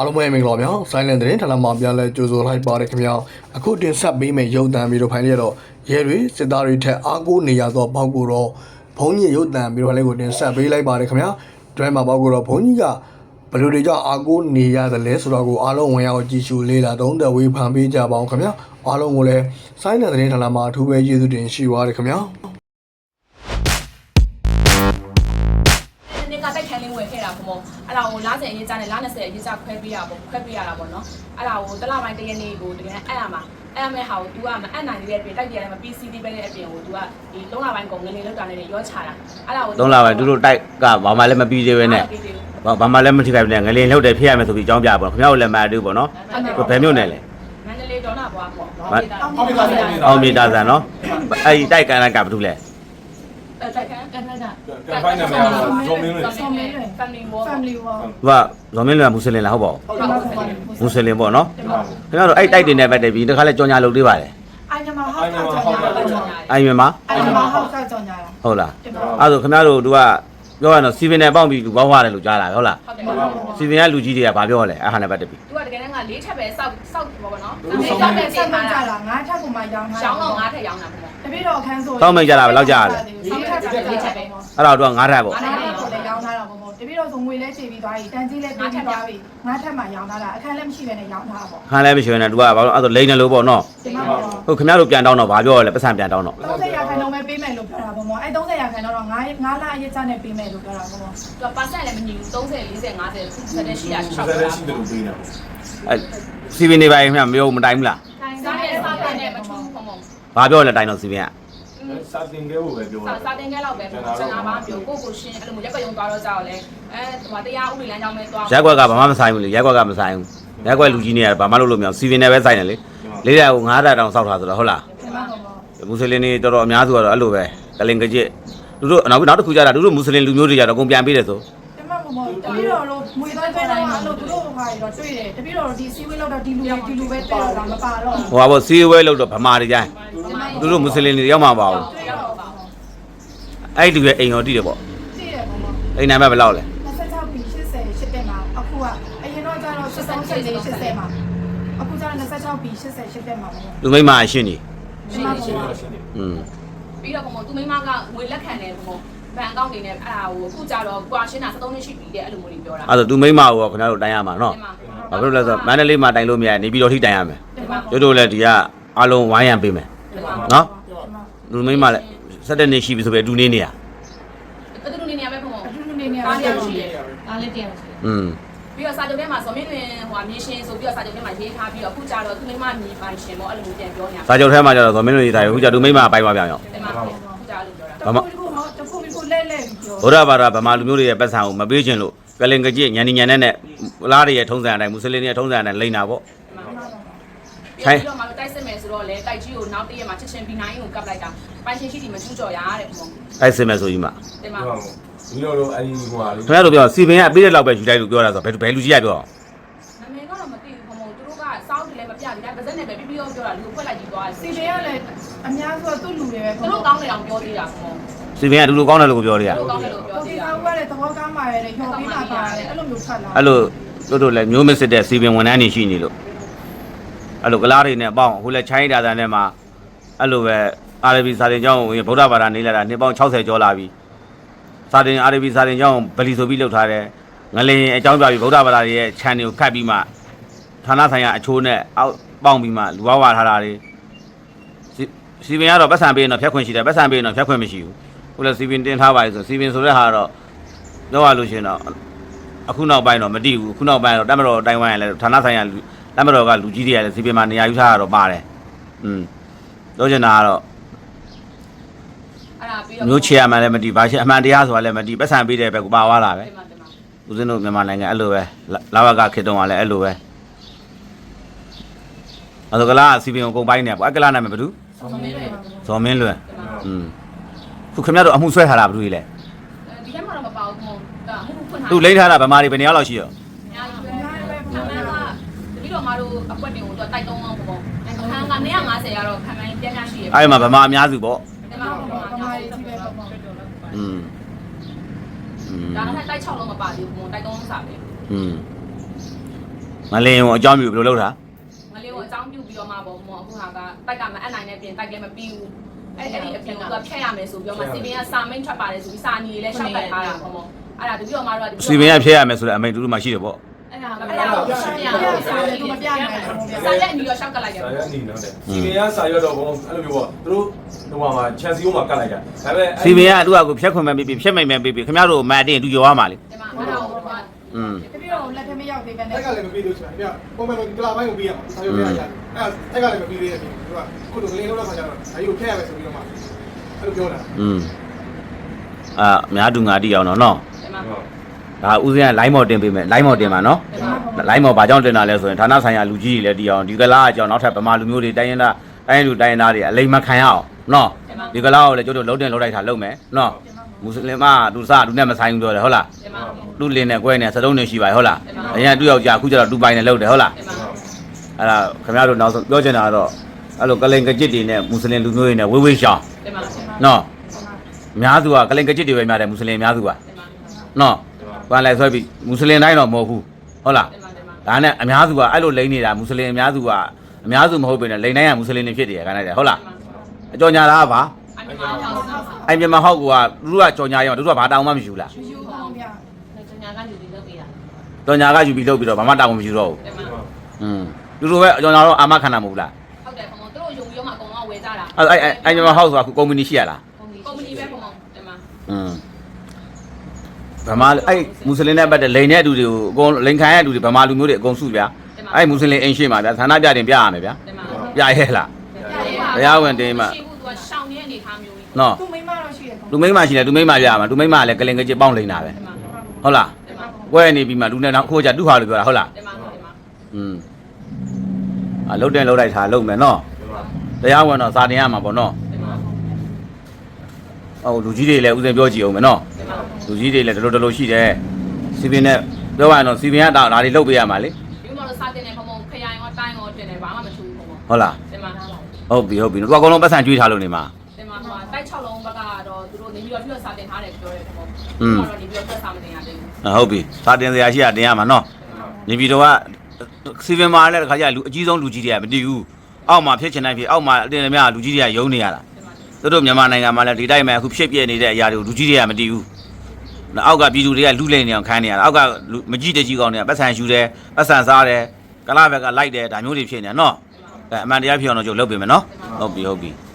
အားလုံးပဲမင်္ဂလာပါဗျာ Silent သတင်းဌာနမှာပြန်လဲကြိုဆိုလိုက်ပါတယ်ခင်ဗျာအခုတင်ဆက်ပေးမယ့်ရုပ်သံပြီးတော့ဖိုင်လေးတော့ရဲတွေစစ်သားတွေထက်အားကိုးနေရသောဘောက်ကိုတော့ဘုံကြီးရုပ်သံပြီးတော့ဖိုင်လေးကိုတင်ဆက်ပေးလိုက်ပါတယ်ခင်ဗျာတွဲမှာဘောက်ကိုတော့ဘုံကြီးကဘယ်လိုတွေကြောင့်အားကိုးနေရတယ်လဲဆိုတော့ကိုအားလုံးဝင်ရောက်ကြည့်ရှုလေးလာသုံးသက်ဝေးဖန်ပေးကြပါအောင်ခင်ဗျာအားလုံးကိုလည်း Silent သတင်းဌာနမှာအထူးပဲကျေးဇူးတင်ရှိပါတယ်ခင်ဗျာ အဲ့ဒါကိုလား10အရေးကြနဲ့လား20အရေးကြခွဲပေးရပေါ့ခွဲပေးရတာပေါ့နော်အဲ့ဒါကိုတစ်လပိုင်းတစ်ရက်နေ့ကိုတကယ်အဲ့ရမှာအဲ့ရမဲ့ဟာကို तू ကမအပ်နိုင်သေးတဲ့ပြင်တိုက်ကြရတယ်မ PCD ပဲတဲ့အပြင်ကို तू ကဒီ3လပိုင်းကုန်ငနေလောက်တာနဲ့ရောချတာအဲ့ဒါကိုသုံးလာပဲသူတို့တိုက်ကဘာမှလည်းမပြီးသေးပဲနဲ့ဘာဘာမှလည်းမထိခိုက်ဘူးနဲ့ငလင်လှုပ်တယ်ဖြစ်ရမယ်ဆိုပြီးအကြောင်းပြပါခင်ဗျားတို့လည်းမအတူပေါ့နော်ကိုဘယ်မျိုးနဲ့လဲမန္တလေးဒေါနာဘွားပေါ့အောင်မြေတာဆန်နော်အဲ့ဒီတိုက်ကန်လိုက်ကဘာလုပ်လဲတိုက်ခိုင်းကန်တာ ကန်ဖိုင်နာမည်ကဇုံမင်းလေး family war family war သူကဇော်မင်းလွယ်မွတ်စလင်လားဟုတ်ပါဟုတ်ပါဘူးဘူး မွတ်စလင်ပေါ့နော်ခင်ဗျားတို့အဲ့တိုက်တင်နဲ့ပတ်သက်ပြီးတခါလဲကြောင်ညာလုပ်သေးပါတယ်အိုင်နမဟောက်ကြောင့်ညာတာအိုင်မြန်မာအိုင်နမဟောက်ကြောင့်ညာတာဟုတ်လားတင်ပါအဲ့ဆိုခင်ဗျားတို့သူကပြောရတော့စီဗင်နဲ့ပေါင်းပြီးလူပေါင်းသွားတယ်လို့ကြားလာဟုတ်လားဟုတ်တယ်စီဗင်ကလူကြီးတွေကဘာပြောလဲအဲ့ဟာနဲ့ပတ်သက်ပြီးသူကတကယ်တမ်းကလေးထပ်ပဲစောက်စောက်ပေါ့နော်ဒီလေးကထပ်ပဲပဲစောဆက်က်မှထားကြတာတာငါးထပ်ကမှရောင်းထားရှောင်းတော့ငါးထက်ရောင်းတာပေါ့ တပည့်တော်အခန်းဆိုတောင်းမိတ်ကြတာပဲလောက်ကြရတယ်လေးထပ်ကလေးထပ်ပဲအဲ့တော့သူကငါးထပ်ပေါ့ငါးထပ်ကိုလည်းရောင်းထားတာပေါ့ပေါ့တပည့်တော်ဆိုငွေလဲချေပြီးသွားပြီတန်ကြီးလဲပြီးသွားပြီငါးထပ်မှရောင်းထားတာအခန်းလည်းမရှိဘဲနဲ့ရောင်းထားတာပေါ့ခန်းလဲမရှိဘဲနဲ့သူကဘာလို့အဲ့ဆိုလိန်တယ်လို့ပေါ့နော်ဒီမှာပေါ့ဟုတ်ခင်ဗျားတို့ပြန်တောင်းတော့ဘာပြောရလဲပတ်စံပြန်တောင်းတော့30ရာခိုင်နှုန်းပဲပေးမယ်လို့ပြောတာပေါ့ပေါ့အဲ30ရာခိုင်နှုန်းတော့ငါးငါးလအရက်ချနဲ့ပေးမယ်လို့ပြောတာပေါ့ပေါ့သူက percent လည်းမညီဘူး30 40 50ခုဆက်တဲ့ရှိရစ6တဲ့တာရှိတယ်လို့ပေးနေတာအဲစီဗင်နေပါရင်ခင်ဗျာမယုံမတိုင်ဘူးလား စားတဲ့စားတဲ့နဲ့မထူးဖုံဖုံ ဘာပြောလဲတိုင်တော့စီဗင်ကစာတင်ခဲ့ဖို့ပဲပြောစာတာစာတင်ခဲ့တော့ပဲကျွန်တော်ဘာပြောကိုကိုရှင်းအဲ့လိုမျိုးရက်ကယုံသွားတော့ကြောက်လဲအဲဟိုတရားဥပဒေလမ်းကြောင်းပဲသွားရက်ကွက်ကဘာမှမဆိုင်ဘူးလေရက်ကွက်ကမဆိုင်ဘူးရက်ကွက်လူကြီးနေရဘာမှလုပ်လို့မရအောင်စီဗင်နဲ့ပဲဆိုင်တယ်လေလေးရကို9တာတောင်စောက်ထားဆိုတော့ဟုတ်လားဒီမှာပေါ့ပေါ့မွတ်စလင်တွေတော်တော်အများစုကတော့အဲ့လိုပဲကလင်ကကြစ်သူတို့နောက်နောက်တစ်ခုကြတာသူတို့မွတ်စလင်လူမျိုးတွေကြတော့အကုန်ပြန်ပေးတယ်ဆိုဒီမှာပေါ့ပေါ့တပည့်တော်တို့ငွေသားပေးတော့အဲ့လိုသူတို့ဟာတော့တွေ့တယ်တပည့်တော်ဒီစီဝေးလောက်တော့ဒီလူဒီလူပဲတွေ့တော့တာမပါတော့ဟိုပါပေါ့စီဝဲလို့တော့ဗမာတွေကြိုင်းသူ တို့မွတ်စလင်တွေရောက်မှာပါဘူးတွေ့တော့ပါအဲ့ဒီလူရဲ့အိမ်ရောတိတယ်ပေါ့သိတယ်ပေါ့ပေါ့အိမ်နိုင်မဲ့ဘယ်လောက်လဲ26ပြီး80 80မှာအခုကအရင်တော့ကျတော့74 80မှာအခုကျတော့26ပြီး80 80မှာပေါ့လူမိန်းမအရှင်းနေဒီမှာပေါ့ပေါ့อืมပြီးတော့ပုံပုံသူမိမကငွေလက်ခံတယ်ပုံဘဏ်အကောင့်တွေနဲ့အဲ့ဒါကိုအခုကြတော့ကွာရှင်းတာ73နှစ်ရှိပြီတဲ့အဲ့လိုမျိုးတွေပြောတာအဲ့ဒါသူမိန်းမကိုခင်ဗျားတို့တိုင်ရမှာနော်ဘာဖြစ်လို့လဲဆိုတော့မန္တလေးမှာတိုင်လို့မရနေပြီးတော့ထိတိုင်ရမယ်ဒီမှာတို့တို့လည်းဒီကအလုံးဝိုင်းရံပေးမယ် နော်လူမိန်းမလည်း7နှစ်ရှိပြီဆိုပြီးအတူနေနေရအဲ့တူနေနေရပဲပုံပုံအထူးနေနေရအားရတယ်ရှိတယ်အားလေးတရားရှိอืมပြီးတော့စာချုပ်ထဲမှာဇော်မင်းတွင်ဟိုအမြင်ရှင်ဆိုပြီးတော့စာချုပ်ထဲမှာရေးထားပြီးတော့အခုကြတော့သူမိမမြည်ပိုင်ရှင်ပေါ့အဲ့လိုမျိုးပြန်ပြောနေတာစာချုပ်ထဲမှာကျတော့ဇော်မင်းတို့ရေးထားတယ်အခုကျသူမိန်းမပိုင်ပါပြန်ရောဒီမှာအခုကြလို့ပြောတာတခုခုဟောတခုခုလဲလဲပြီးပြောဗုဒ္ဓဘာသာဗမာလူမျိုးတွေရဲ့ပတ်စံကိုမပေးခြင်းလို့ကလင်ကကြစ်ညန်ညညနဲ့နဲ့လားတွေရဲ့ထုံးစံအတိုင်းမွတ်စလင်တွေရဲ့ထုံးစံအတိုင်းလိန်တာပေါ့ ပြီးတော့မှတိုက်စစ်မယ်ဆိုတော့လေတိုက်ကြီးကိုနောက်တည့်ရက်မှာချက်ချင်းပြီးနိုင်ကိုကပ်လိုက်တာပိုင်ရှင်ရှိတီမကျူးကြော်ရတဲ့ပုံအဲ့စင်မဲ့ဆိုကြီးမှာဒီမှာဒီလိုတော့အဲ့ဒီဟိုဟာလေးခင်ဗျားတို့ပြောစီပင်ကပေးတဲ့လောက်ပဲယူလိုက်လို့ပြောတာဆိုဘယ်ဘယ်လူကြီးရပြောနာမည်ကတော့မသိဘူးပုံပုံသူတို့ကစောင်းတယ်လည်းမပြဘူးဒါပါဇက်နဲ့ပဲပြီးပြီးတော့ပြောတာလူကိုဖွက်လိုက်ကြည့်သွားစီတွေကလည်းအများစုသူ့လူတွေပဲသူတို့ကောင်းတယ်အောင်ပြောသေးတာပုံစီပင်ကတူတူကောင်းတယ်လို့ပြောတယ်ရသူတို့ကောင်းတယ်လို့ပြောကိုသေးစီတာကောင်းကလည်းသဘောကောင်းပါရဲ့လေညှော်ပြီးမှပါတယ်အဲ့လိုမျိုးထွက်လာအဲ့လိုတို့တို့လည်းမျိုးမစစ်တဲ့စီပင်ဝန်ထမ်းတွေရှိနေလို့ အဲ့လိုကလားတွေနဲ့ပေါင်းအခုလည်းချိုင်းဒါသာနဲ့မှာအဲ့လိုပဲအာရဗီစာတင်ကျောင်းဝင်ဗုဒ္ဓဘာသာနေလာတာနှစ်ပေါင်း60ကျော်လာပြီစာတင်အာရဗီစာတင်ကျောင်းဗလီဆိုပြီးလုပ်ထားတယ်ငလင်အကြောင်းပြပြီးဗုဒ္ဓဘာသာရဲ့ channel ကိုခတ်ပြီးမှဌာနဆိုင်ရာအချိုးနဲ့အောက်ပေါင်းပြီးမှလူဝဝထားတာတွေစီစီပင်ကတော့ပတ်စံပေးရင်တော့ဖြတ်ခွင့်ရှိတယ်ပတ်စံပေးရင်တော့ဖြတ်ခွင့်မရှိဘူးခုလည်းစီပင်တင်ထားပါလေဆိုစီပင်ဆိုတဲ့ဟာကတော့ပြောရလို့ရှိရင်တော့အခုနောက်ပိုင်းတော့မတည်ဘူးအခုနောက်ပိုင်းတော့တမတော်တိုင်ဝမ်ရလဲဌာနဆိုင်ရာ လူတမတော်ကလူကြီးတွေကလည်းစီပင်မှာနေရာယူထားတာတော့ပါတယ်อืมပြောချင်တာကတော့ အဲ့ဒါပြီးတော့ မျိုးချေရမှလည်းမတည်ဘာရှိအမှန်တရားဆိုတာလည်းမတည်ပတ်စံပေးတဲ့ဘက်ကိုပါသွားတာပဲ ဒီမှာဒီမှာ ဦးဇင်းတို့မြန်မာနိုင်ငံအဲ့လိုပဲလာဘကခေတ္တုံကလည်းအဲ့လိုပဲအဲ့ဒါကလားစီပင်ကိုကုန်ပိုင်းနေပေါ့အကလားနာမည်ဘယ်သူ ဇော်မင်းတွေ ဇော်မင်းလွင်อืมခုခင်ဗျားတို့အမှုဆွဲထားတာဘယ်သူကြီးလဲ ဒီထဲမှာတော့မပါဘူးပုံဒါမှုဖွင့်ထား သူလိမ့်ထားတာဗမာတွေဘယ်နေရာလောက်ရှိရော အကွက်တွေကိုတော့တိုက်တုံးအောင်ပုံအခန်းက150ရတော့ခံမှန်းပြန်ရရှိရ အဲ့ဒီမှာဗမာအများစုပေါ့ ဒီမှာ ဘာ ပုံ မှ မှာ မရကြီးပဲပေါ့ပေါ့ อืมอืม ဒါနဲ့တိုက်6လုံးမပါသေးဘူးပုံတိုက်3လုံးစာပဲ อืม မလင်းကိုအကြောင်းပြုဘယ်လိုလုပ်တာ ငလေးကိုအကြောင်းပြုပြီးတော့မှပေါ့မောအခုဟာကတိုက်ကမအပ်နိုင်တဲ့ပြင်တိုက်လည်းမပြီးဘူးအဲ့အဲ့ဒီအပြင်ကသူကဖြတ်ရမယ်ဆိုပြီးတော့မှစီပင်ကစာမိန်ထွက်ပါတယ်ဆိုပြီးစာညီလေးရှောက်တက်ထားတာပေါ့မောအဲ့ဒါတပြီးတော့မှတော့ စီပင်ရဖျက်ရမယ်ဆိုတဲ့အမိန့်တူတူမှရှိတယ်ပေါ့ အဲ့ဒါအဲ့ဒါကိုရှင်းပြရအောင်စာလေးမပြနိုင်ဘူးစာရက်အနီတော့ရှောက်ကလိုက်တယ် စာရွက်အနေနဲ့စီပင်ကစာရွက်တော့ဘုံအဲ့လိုမျိုးပေါ့သူတို့ဟိုမှာချန်စီယိုမှာကတ်လိုက်တာဒါပေမဲ့ စီပင်ကအတူအကူဖျက်ခွင့်မဲ့ပြီးဖျက်မိန်မဲ့ပြီးခင်ဗျားတို့မအတင်းတူကြော်ရမှာလေ ဒီမှာအဲ့ဒါကိုတော့ อืม တပည့်တော်လက်ထမရောက်သေးပဲနဲ့ တိုက်ကလည်းမပြီးလို့ရှိရင်ပြပုံမှန်ကလာပိုင်းကိုပြီးရမှာစာရုပ်ပြရချာအဲတိုက်ကလည်းမပြီးသေးတဲ့ပြင်သူကခုလိုကလေးလောက်ခါကျတော့ဒါကြီးကိုဖျက်ရမယ်ဆိုပြီးတော့မှအဲ့လိုပြောတာ อืมအာအများတူငါတိအောင်တော့နော် ဒီမှာ ဒါဥစဉ်က line မော်တင်ပေးမယ် line မော်တင်မှာနော် line မော် ဘာကြောင့်တင်တာလဲဆိုရင်ဌာနဆိုင်ရာလူကြီးတွေလည်းတီအောင်ဒီကလာအကြောင်းနောက်ထပ်ဗမာလူမျိုးတွေတိုင်းရင်းသားတိုင်းလူတိုင်းရင်းသားတွေအလိမ်မခံရအောင်နော်ဒီကလာကိုလည်းကျတို့လုံးတင်လုံးလိုက်တာလုံးမယ်နော်မွတ်စလင်မလူစားလူနဲ့မဆိုင်ဘူးပြောတယ်ဟုတ်လားဒီမှာလူလင်းနဲ့ကွဲနဲ့စတုံးနေရှိပါရဲ့ဟုတ်လားအရင်တူယောက်ျားအခုကျတော့တူပိုင်နဲ့လုံးတယ်ဟုတ်လားဒီမှာအဲ့ဒါခင်ဗျားတို့နောက်ဆုံးပြောချင်တာကတော့အဲ့လိုကလိန်ကကြစ်တွေနဲ့မွတ်စလင်လူမျိုးတွေနဲ့ဝေးဝေးရှောင်းဒီမှာနော်အများစုကကလိန်ကကြစ်တွေပဲများတယ်မွတ်စလင်အများစုကဒီမှာနော်ဘာလဲဆွဲပြီးမွတ်စလင်တိုင်းတော့မဟုတ်ဘူးဟုတ်လား ဒီမှာဒီမှာ ဒါနဲ့အများစုကအဲ့လိုလိန်နေတာမွတ်စလင်အများစုကအများစုမဟုတ်ပေနဲ့လိန်တိုင်းကမွတ်စလင်တွေဖြစ်တယ်ခိုင်းလိုက်တယ်ဟုတ်လားအကြောညာလားပါ အမြင်အောင်အောင်ဆောင် အဲ့မြန်မာဟောက်ကသူတို့ကကြောညာရအောင်သူတို့ကဘာတောင်းမှမရှိဘူးလား ယူအောင်ဗျာ ကျညာကယူပြီးလုပ်ပေးတာ ကြောညာကယူပြီးလုပ်ပြီးတော့ဘာမှတောင်းမှမရှိတော့ဘူး ဒီမှာ อืมသူတို့ပဲအကြောညာတော့အာမခံတာမဟုတ်ဘူးလား ဟုတ်တယ်ပုံသူတို့ယုံပြီးတော့မှအကုန်လုံးဝယ်ကြတာ အဲ့အဲ့အဲ့မြန်မာဟောက်ဆိုတာကုမ္ပဏီရှိရလား ကုမ္ပဏီပဲပုံဒီမှာ อืม ဗမာအဲ့မွတ်စလင်နဲ့ပတ်သက်လိန်တဲ့အတူတွေကိုအကုန်လိန်ခံရတဲ့အတူတွေဗမာလူမျိုးတွေအကုန်စုဗျာအဲ့မွတ်စလင်အိမ်ရှိမှာဗျာဌာနပြတင်ပြရမယ်ဗျာဒီမှာပြရဲလားတရားဝင်တင်မှရှိဘူးသူကရှောင်းနေတဲ့အနေထားမျိုးကြီးနော်သူမိမတော့ရှိရကောလူမိန်းမရှိတယ်လူမိန်းမပြရမှာလူမိန်းမလည်းကလင်ကကြစ်ပေါင်းလိန်တာပဲဒီမှာဟုတ်လားဒီမှာကွဲနေပြီးမှလူနဲ့တော့ခိုးကြတူဟာလို့ပြောတာဟုတ်လားဒီမှာဒီမှာอืมအာလုတ်တင်လုတ်လိုက်တာလုတ်မယ်နော်တရားဝင်တော့စာတင်ရမှာပေါ့နော်ဒီမှာဟုတ်လူကြီးတွေလည်းဥစဉ်ပြောကြည့်အောင်မယ်နော်ဒီမှာ လူကြီးတွေလည်းဒလိုဒလိုရှိတယ်စီပင်နဲ့ပြောရရင်တော့စီပင်ကဒါဒါတွေလုတ်ပေးရမှာလေဒီမှာတော့စတင်နေပုံပုံခရိုင်ရောတိုင်းရောတင်နေဘာမှမထူးဘူးပုံပုံဟုတ်လားဒီမှာဟုတ်ပြီဟုတ်ပြီသူကအကုန်လုံးပတ်စံကျွေးထားလို့နေမှာဒီမှာဟိုတိုက်6လုံးဘက်ကတော့သူတို့နေပြီးတော့ပြည့်စတင်ထားတယ်ပြောတယ်ပုံပုံอืมတော့နေပြီးတော့ပြည့်စမတင်ရသေးဘူးအာဟုတ်ပြီစာတင်စရာရှိတာတင်ရမှာနော်နေပြည်တော်ကစီပင်မှာလည်းတခါကျလူအကြီးဆုံးလူကြီးတွေကမတည်ဘူးအောက်မှာဖြစ်ချင်တိုင်းဖြစ်အောက်မှာအတင်အများလူကြီးတွေကယုံနေရတာဒီမှာသူတို့မြန်မာနိုင်ငံမှာလည်းဒီတိုင်းမှာအခုဖြစ်ပြနေတဲ့အရာတွေကိုလူကြီးတွေကမတည်ဘူး။ အောက်ကပြည်သူတွေကလူလိမ့်နေအောင်ခိုင်းနေရတာ။အောက်ကလူမကြည့်တကြီးကောင်းတွေကပတ်ဆံယူတယ်၊ပတ်ဆံစားတယ်၊ကလာဘက်ကလိုက်တယ်ဒါမျိုးတွေဖြစ်နေတယ်နော်။အဲအမှန်တရားဖြစ်အောင်တော့ကျုပ်လုပ်ပေးမယ်နော်။ဟုတ်ပြီဟုတ်ပြီ။